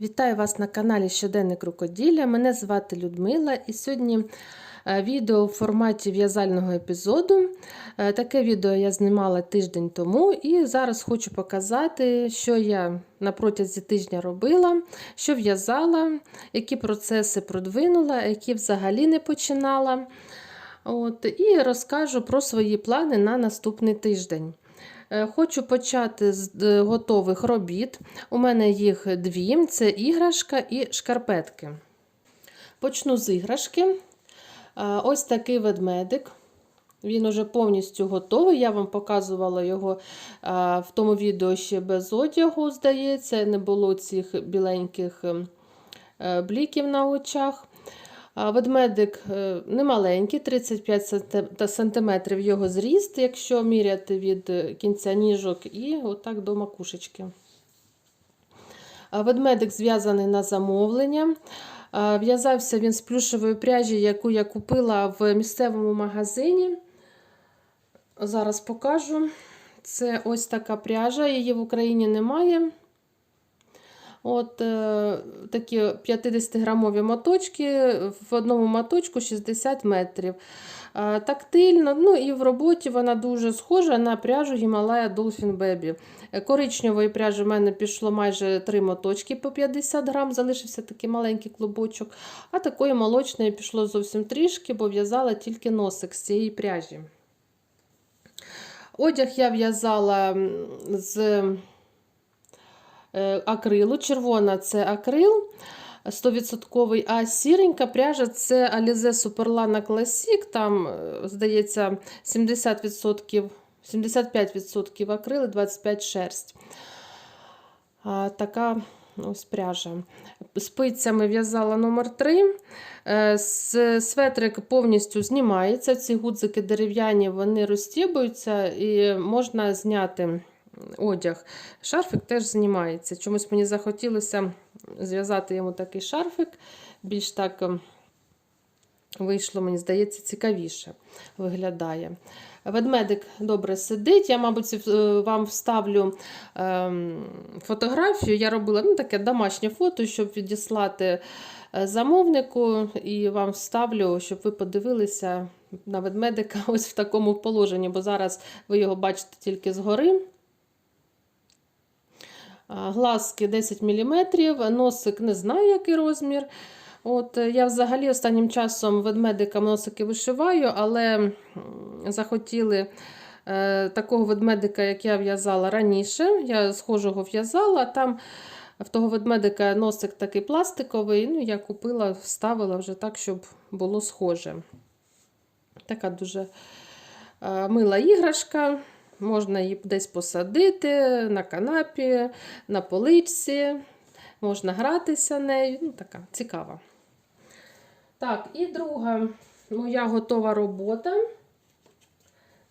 Вітаю вас на каналі Щоденник Рукоділля. Мене звати Людмила, і сьогодні е, відео в форматі в'язального епізоду. Е, Таке відео я знімала тиждень тому, і зараз хочу показати, що я на протязі тижня робила, що в'язала, які процеси продвинула, які взагалі не починала. От, І розкажу про свої плани на наступний тиждень. Е, Хочу почати з е, готових робіт. У мене їх дві: це іграшка і шкарпетки. Почну з іграшки. Е, Ось такий ведмедик. Він уже повністю готовий. Я вам показувала його в тому відео ще без одягу, здається, не було цих біленьких е, бліків на очах. Ведмедик е, немаленький, 35 см його зріст, якщо міряти від е, кінця ніжок, і отак до макушечки. Ведмедик зв'язаний на замовлення. В'язався він з плюшевої пряжі, яку я купила в місцевому магазині. Зараз покажу. Це ось така пряжа, її в Україні немає. От е, такі 50-грамові моточки, в одному моточку 60 метрів. Е, тактильно, ну і в роботі вона дуже схожа на пряжу Himalaya Dolphin Baby. Е, Коричневої пряжі в мене пішло майже 3 моточки по 50 грам, залишився такий маленький клубочок. А такої молочної пішло зовсім трішки, бо в'язала тільки носик з цієї пряжі. Одяг я в'язала з акрилу. Червона це акрил 100%, а сіренька пряжа це Alize Superlana Classic. Там, здається, 70%, 75% акрил і 25 шерсть. Така ось пряжа. Спицями в'язала номер 3 Светрик повністю знімається. Ці гудзики дерев'яні вони розтібуються і можна зняти одяг. Шарфик теж знімається. Чомусь мені захотілося зв'язати йому такий шарфик, більш так ем, вийшло, мені здається, цікавіше виглядає. Ведмедик добре сидить. Я, мабуть, вам вставлю ем, фотографію. Я робила ну, таке домашнє фото, щоб відіслати замовнику, і вам вставлю, щоб ви подивилися на ведмедика ось в такому положенні, бо зараз ви його бачите тільки згори. Глазки 10 мм, носик не знаю, який розмір. От, Я взагалі останнім часом ведмедикам носики вишиваю, але захотіли е, такого ведмедика, як я в'язала раніше. Я схожого в'язала. Там в того ведмедика носик такий пластиковий. ну Я купила, вставила вже так, щоб було схоже. Така дуже е, мила іграшка. Можна її десь посадити на канапі, на поличці, можна гратися нею. Ну, така цікава. Так, і друга моя готова робота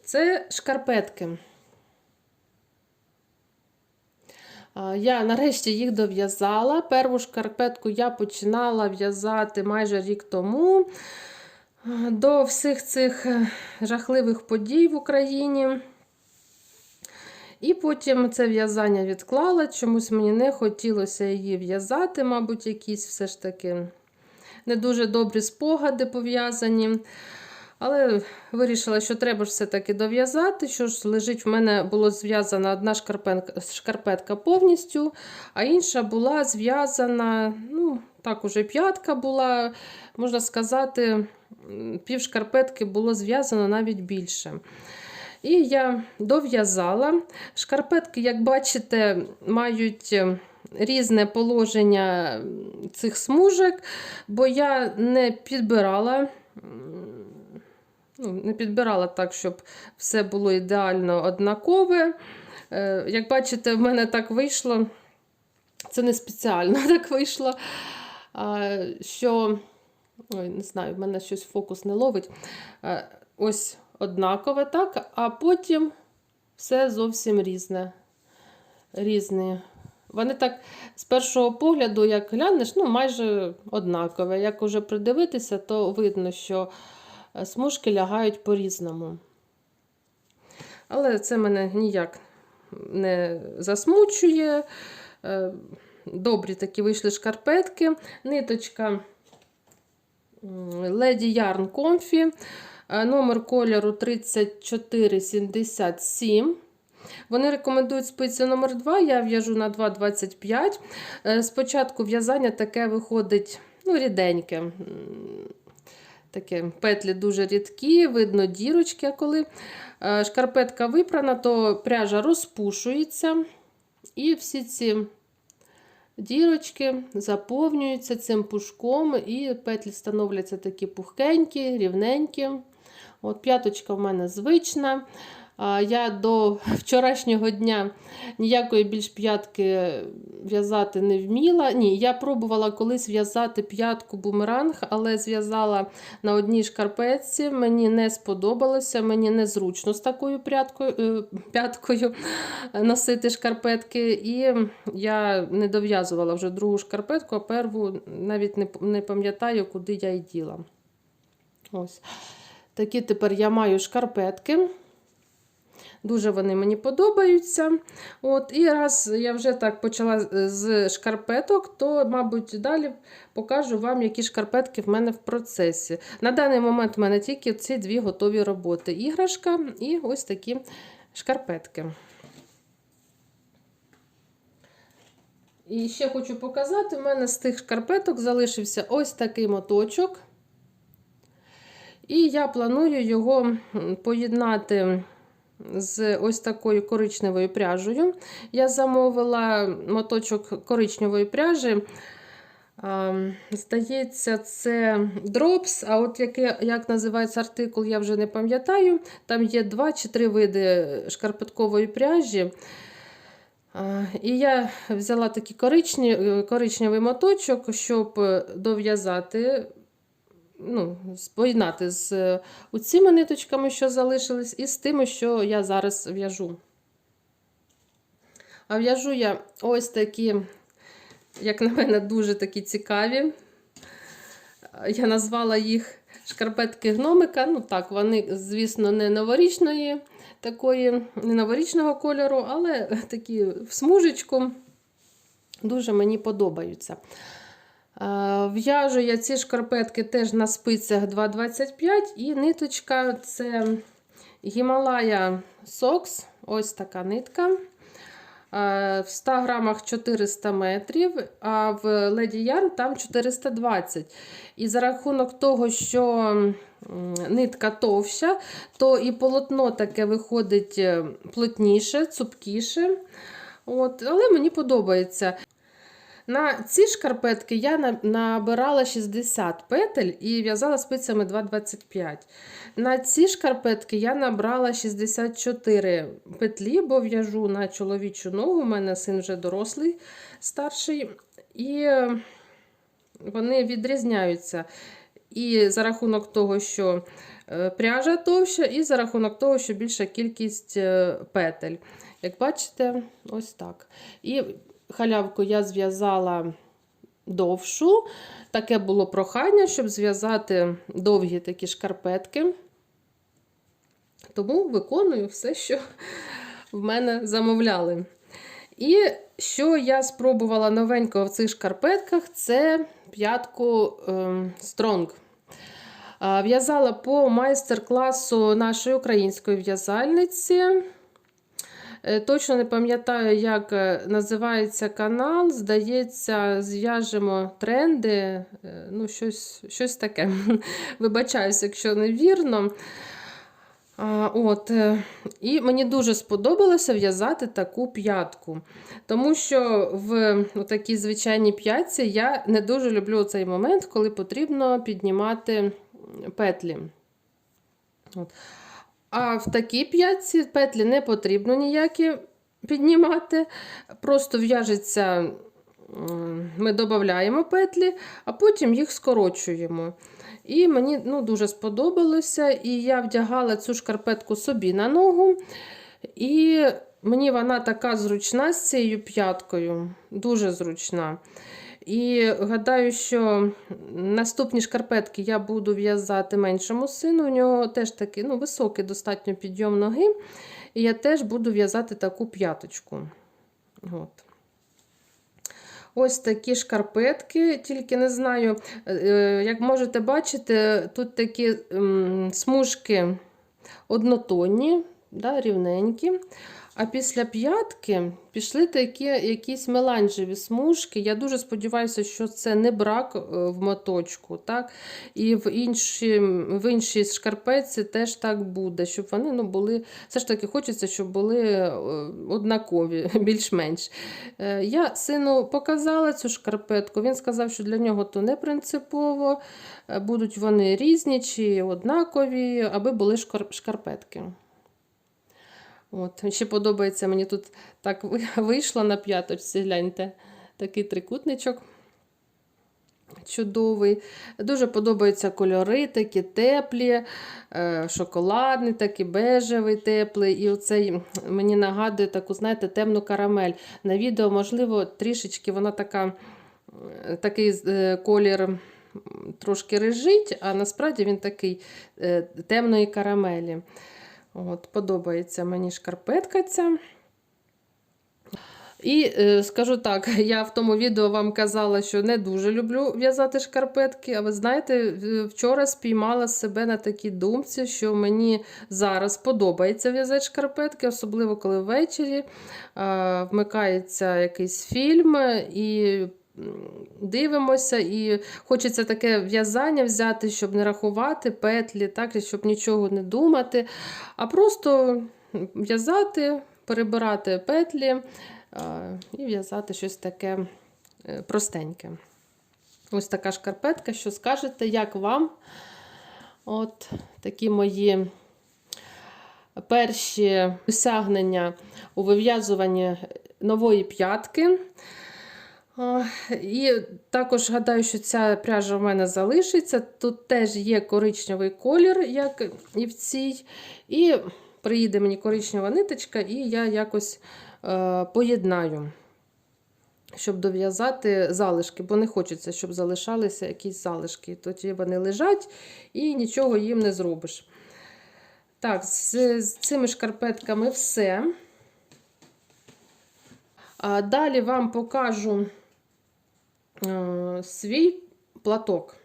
це шкарпетки. Я нарешті їх дов'язала. Перву шкарпетку я починала в'язати майже рік тому. До всіх цих жахливих подій в Україні. І потім це в'язання відклала, чомусь мені не хотілося її в'язати, мабуть, якісь все ж таки не дуже добрі спогади пов'язані. Але вирішила, що треба ж все-таки дов'язати. Що ж лежить, в мене було зв'язана одна шкарпетка повністю, а інша була зв'язана, ну, так уже п'ятка була, можна сказати, пів шкарпетки було зв'язано навіть більше. І я дов'язала. Шкарпетки, як бачите, мають е, різне положення цих смужок, бо я не підбирала. Ну, Не підбирала так, щоб все було ідеально однакове. Е, як бачите, в мене так вийшло, це не спеціально так вийшло, що, ой, не знаю, в мене щось фокус не ловить. Е, ось однакове, так, а потім все зовсім різне. Різне. Вони так з першого погляду, як глянеш, ну, майже однакове. Як уже придивитися, то видно, що е, смужки лягають по-різному. Але це мене ніяк не засмучує. Е, добрі такі вийшли шкарпетки. Ниточка Lady Comfy, е, номер кольору 3477. Вони рекомендують спиці номер 2 я в'яжу на 2,25. Е, Спочатку в'язання таке виходить ну, ріденьке. Таке петлі дуже рідкі, видно дірочки. Коли е, шкарпетка випрана, то пряжа розпушується. І всі ці дірочки заповнюються цим пушком, і петлі становляться такі пухкенькі, рівненькі. От П'яточка в мене звична. Я до вчорашнього дня ніякої більш п'ятки в'язати не вміла. Ні, я пробувала колись в'язати п'ятку бумеранг, але зв'язала на одній шкарпетці. Мені не сподобалося, мені незручно з такою прядкою, е, п'яткою носити шкарпетки. І я не дов'язувала вже другу шкарпетку, а перву навіть не, пам'ятаю, куди я її діла. Ось. Такі тепер я маю шкарпетки. Дуже вони мені подобаються. От, І раз я вже так почала з шкарпеток, то, мабуть, далі покажу вам, які шкарпетки в мене в процесі. На даний момент в мене тільки ці дві готові роботи: іграшка і ось такі шкарпетки. І ще хочу показати: в мене з тих шкарпеток залишився ось такий моточок. І я планую його поєднати з ось такою коричневою пряжею. Я замовила моточок коричневої пряжі. Здається, це Drops, а от який, як називається артикул, я вже не пам'ятаю. Там є два чи три види шкарпеткової пряжі. І я взяла такий коричневий, коричневий моточок, щоб дов'язати ну, поєднати з цими ниточками, що залишились, і з тими, що я зараз в'яжу. А в'яжу я ось такі, як на мене, дуже такі цікаві. Я назвала їх шкарпетки гномика. Ну так, вони, звісно, не новорічної, такої, не новорічного кольору, але такі в смужечку дуже мені подобаються. В'яжу я ці шкарпетки теж на спицях 2,25 і ниточка це Гімалая Сокс, ось така нитка. В 100 грамах 400 метрів, а в Lady Yarn там 420. І за рахунок того, що нитка товща, то і полотно таке виходить е, плотніше, цупкіше. От, Але мені подобається. На ці шкарпетки я набирала 60 петель і в'язала спицями 2,25. На ці шкарпетки я набрала 64 петлі, бо в'яжу на чоловічу ногу. У мене син вже дорослий, старший. І вони відрізняються. І за рахунок того, що е, пряжа товща, і за рахунок того, що більша кількість е, петель. Як бачите, ось так. І халявку я зв'язала довшу. Таке було прохання, щоб зв'язати довгі такі шкарпетки. Тому виконую все, що в мене замовляли. І що я спробувала новенького в цих шкарпетках, це п'ятку Стронг. В'язала по майстер-класу нашої української в'язальниці. Е, точно не пам'ятаю, як е, називається канал. Здається, зв'яжемо тренди. Е, ну, щось щось таке. Вибачаюся, якщо невірно. От, І мені дуже сподобалося в'язати таку п'ятку. Тому що в такій звичайній п'ятці я не дуже люблю цей момент, коли потрібно піднімати петлі. От. А в такій п'ятці петлі не потрібно ніякі піднімати. Просто в'яжеться, ми додаємо петлі, а потім їх скорочуємо. І мені ну, дуже сподобалося. І я вдягала цю шкарпетку собі на ногу. І мені вона така зручна з цією п'яткою, дуже зручна. І гадаю, що наступні шкарпетки я буду в'язати меншому сину. У нього теж такий ну, високий достатньо підйом ноги. І я теж буду в'язати таку п'яточку. От. Ось такі шкарпетки, тільки не знаю, е, як можете бачити, тут такі смужки однотонні, да, рівненькі. А після п'ятки пішли такі якісь меланжеві смужки. Я дуже сподіваюся, що це не брак е, в моточку. Так? І в іншій, в іншій шкарпетці теж так буде, щоб вони ну, були. Все ж таки хочеться, щоб були е, однакові, більш-менш. Е, Я сину показала цю шкарпетку. Він сказав, що для нього то не принципово. Будуть вони різні чи однакові, аби були шкарпетки. От, ще подобається мені тут так вийшло на п'яточці, гляньте, такий трикутничок. Чудовий. Дуже подобаються кольори, такі теплі, е, шоколадний, такий бежевий, теплий. І оцей мені нагадує таку, знаєте, темну карамель. На відео, можливо, трішечки вона така, такий е, колір трошки рижить, а насправді він такий е, темної карамелі. От, Подобається мені шкарпетка ця. І е, скажу так, я в тому відео вам казала, що не дуже люблю в'язати шкарпетки. А ви знаєте, вчора спіймала себе на такій думці, що мені зараз подобається в'язати шкарпетки, особливо коли ввечері вмикається якийсь фільм і дивимося, і хочеться таке в'язання взяти, щоб не рахувати петлі, так, щоб нічого не думати, а просто в'язати, перебирати петлі е, і в'язати щось таке е, простеньке. Ось така шкарпетка. Що скажете, як вам? От такі мої перші досягнення у вив'язуванні нової п'ятки. І також гадаю, що ця пряжа в мене залишиться. Тут теж є коричневий колір, як і в цій. І приїде мені коричнева ниточка, і я якось е, поєднаю, щоб дов'язати залишки, бо не хочеться, щоб залишалися якісь залишки. Тоді вони лежать і нічого їм не зробиш. Так, з, з цими шкарпетками все. А далі вам покажу свій платок.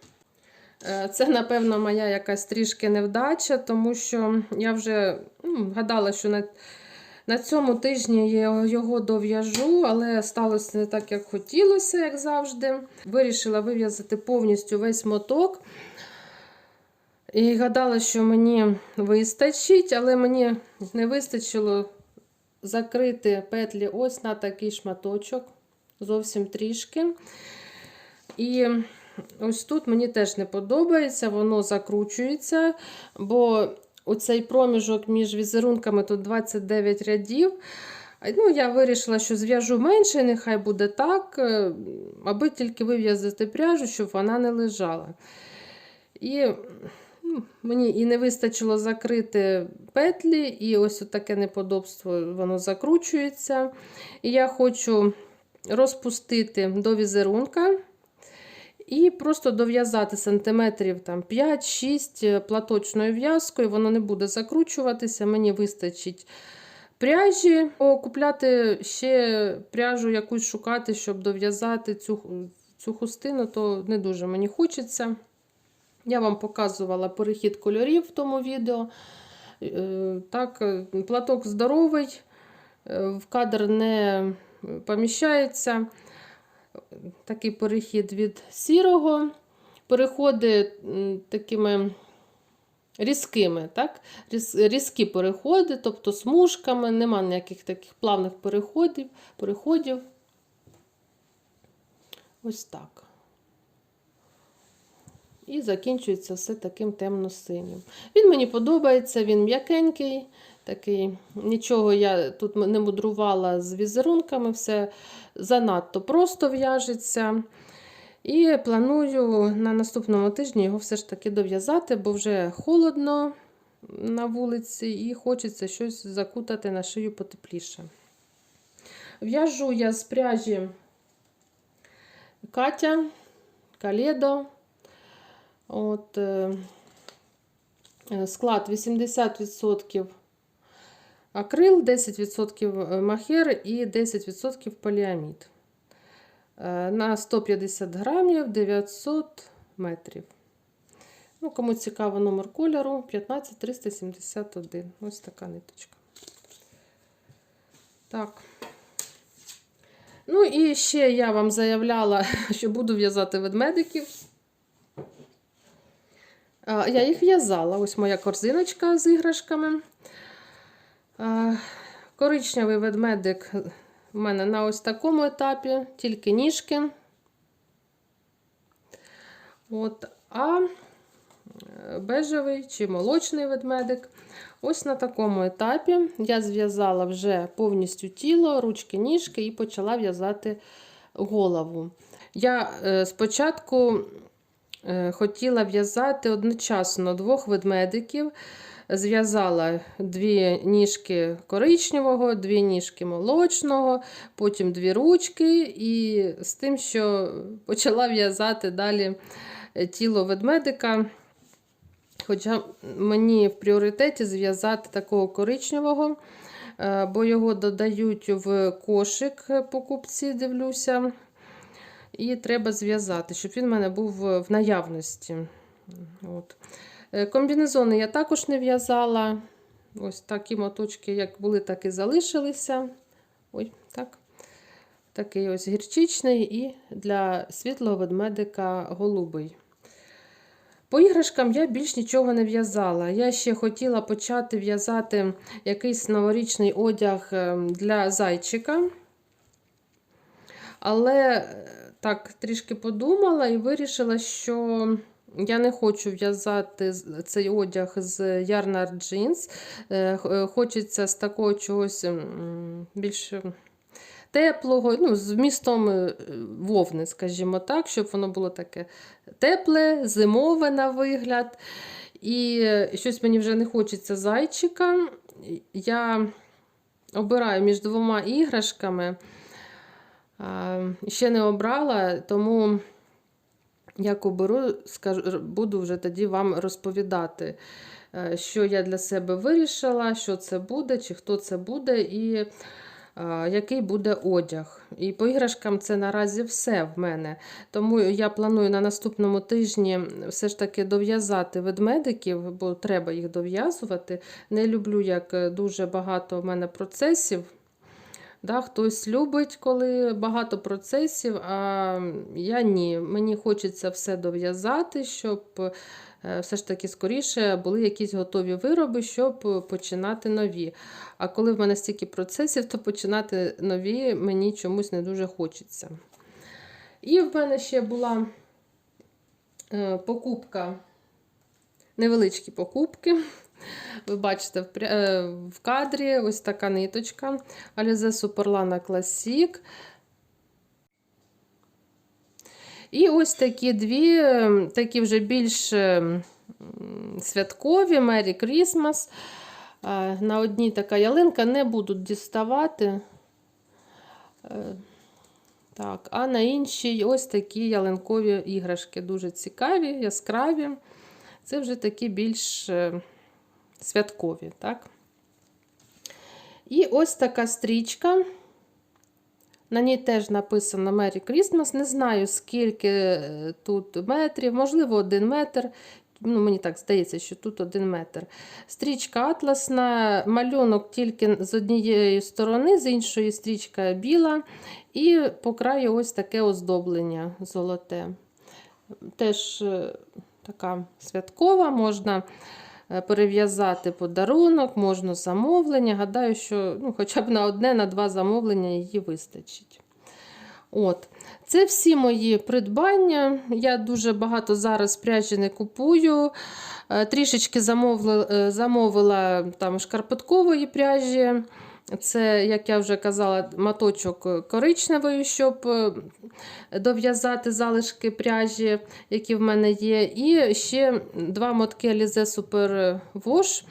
Е, Це, напевно, моя якась трішки невдача, тому що я вже ну, гадала, що на, на цьому тижні я його дов'яжу, але сталося не так, як хотілося, як завжди. Вирішила вив'язати повністю весь моток. І гадала, що мені вистачить, але мені не вистачило закрити петлі ось на такий шматочок, зовсім трішки. І ось тут мені теж не подобається, воно закручується, бо оцей проміжок між візерунками тут 29 рядів. Ну, Я вирішила, що зв'яжу менше, нехай буде так, е, аби тільки вив'язати пряжу, щоб вона не лежала. І ну, мені і не вистачило закрити петлі, і ось таке неподобство воно закручується. І я хочу розпустити до візерунка. І просто дов'язати сантиметрів там 5-6 платочною в'язкою, воно не буде закручуватися, мені вистачить пряжі. О, Купляти ще пряжу якусь шукати, щоб дов'язати цю, цю хустину, то не дуже мені хочеться. Я вам показувала перехід кольорів в тому відео. Е, Так, е, платок здоровий, е, в кадр не поміщається. Такий перехід від сірого, переходи такими різкими, так? Різкі переходи, тобто смужками, нема ніяких таких плавних переходів. переходів. Ось так. І закінчується все таким темно-синім. Він мені подобається, він м'якенький, такий. Нічого я тут не мудрувала з візерунками, все занадто просто в'яжеться. І планую на наступному тижні його все ж таки дов'язати, бо вже холодно на вулиці, і хочеться щось закутати на шию потепліше. В'яжу я з пряжі Катя, Каледо. От, е, склад 80% акрил, 10% махер і 10% поліамід. Е, На 150 грамів 900 метрів. Ну, кому цікаво номер кольору 15371. Ось така ниточка. Так. Ну і ще я вам заявляла, що буду в'язати ведмедиків. Я їх в'язала. Ось моя корзиночка з іграшками. Коричневий ведмедик у мене на ось такому етапі, тільки ніжки. От, а е, бежевий чи молочний ведмедик. Ось на такому етапі я зв'язала вже повністю тіло, ручки, ніжки і почала в'язати голову. Я е, спочатку хотіла в'язати одночасно двох ведмедиків. Зв'язала дві ніжки коричневого, дві ніжки молочного, потім дві ручки, і з тим, що почала в'язати далі е, тіло ведмедика. Хоча мені в пріоритеті зв'язати такого коричневого, е, бо його додають в кошик покупці, дивлюся. І треба зв'язати, щоб він в мене був в наявності. От. Е, Комбінезони я також не в'язала. Ось такі моточки, як були, так і залишилися. Ой, так. Такий ось гірчичний і для світлого ведмедика голубий. По іграшкам я більш нічого не в'язала. Я ще хотіла почати в'язати якийсь новорічний одяг е, для зайчика. Але е, так трішки подумала і вирішила, що я не хочу в'язати цей одяг з Ярнар джинс. Е, е, Хочеться з такого чогось більш теплого, ну, з вмістом е, вовни, скажімо так, щоб воно було таке тепле, зимове на вигляд. І щось мені вже не хочеться зайчика. Я обираю між двома іграшками. Ще не обрала, тому як оберу, скажу, буду вже тоді вам розповідати, е, що я для себе вирішила, що це буде, чи хто це буде, і а, який буде одяг. І по іграшкам це наразі все в мене. Тому я планую на наступному тижні все ж таки дов'язати ведмедиків, бо треба їх дов'язувати. Не люблю, як е, дуже багато в мене процесів. Да, хтось любить, коли багато процесів, а я ні. Мені хочеться все дов'язати, щоб е, все ж таки скоріше були якісь готові вироби, щоб починати нові. А коли в мене стільки процесів, то починати нові мені чомусь не дуже хочеться. І в мене ще була е, покупка, невеличкі покупки. Ви бачите е, в кадрі ось така ниточка Alize Superlana Classic. І ось такі дві, е, такі вже більш е, святкові Merry Christmas. На одній така ялинка не будуть діставати. Так, а на іншій ось такі ялинкові іграшки. Дуже цікаві, яскраві. Це вже такі більш святкові. так? І ось така стрічка. На ній теж написано Merry Christmas. Не знаю, скільки е, тут метрів, можливо, один метр. Ну, Мені так здається, що тут один метр. Стрічка атласна, малюнок тільки з однієї сторони, з іншої стрічка біла. І по краю ось таке оздоблення золоте. Теж е, така святкова, можна перев'язати подарунок, можна замовлення. Гадаю, що ну, хоча б на одне, на два замовлення її вистачить. От. Це всі мої придбання. Я дуже багато зараз пряжі не купую. Е, Трішечки замовила, е, замовила там шкарпеткової пряжі. Це, як я вже казала, моточок коричневої, щоб е, дов'язати залишки пряжі, які в мене є. І ще два мотки Alize Super Wash.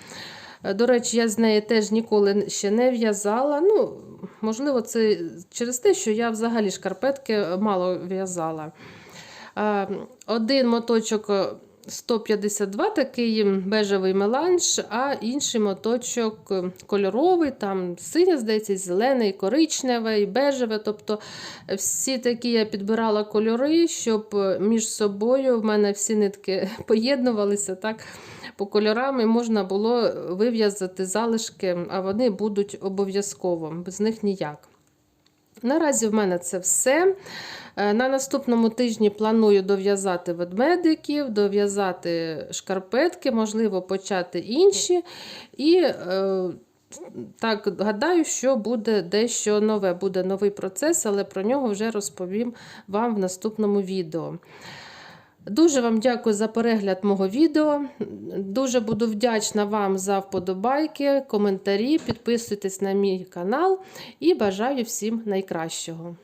До речі, я з неї теж ніколи ще не в'язала. Ну, можливо, це через те, що я взагалі шкарпетки мало в'язала. Е, Один моточок 152 такий бежевий меланж, а інший моточок кольоровий, там синя, здається, зелений, коричневий, бежеве. Тобто всі такі я підбирала кольори, щоб між собою в мене всі нитки поєднувалися так, по кольорам і можна було вив'язати залишки, а вони будуть обов'язково, без них ніяк. Наразі в мене це все. Е, На наступному тижні планую дов'язати ведмедиків, дов'язати шкарпетки, можливо, почати інші. І е, так гадаю, що буде дещо нове, буде новий процес, але про нього вже розповім вам в наступному відео. Дуже вам дякую за перегляд мого відео. Дуже буду вдячна вам за вподобайки, коментарі. Підписуйтесь на мій канал і бажаю всім найкращого.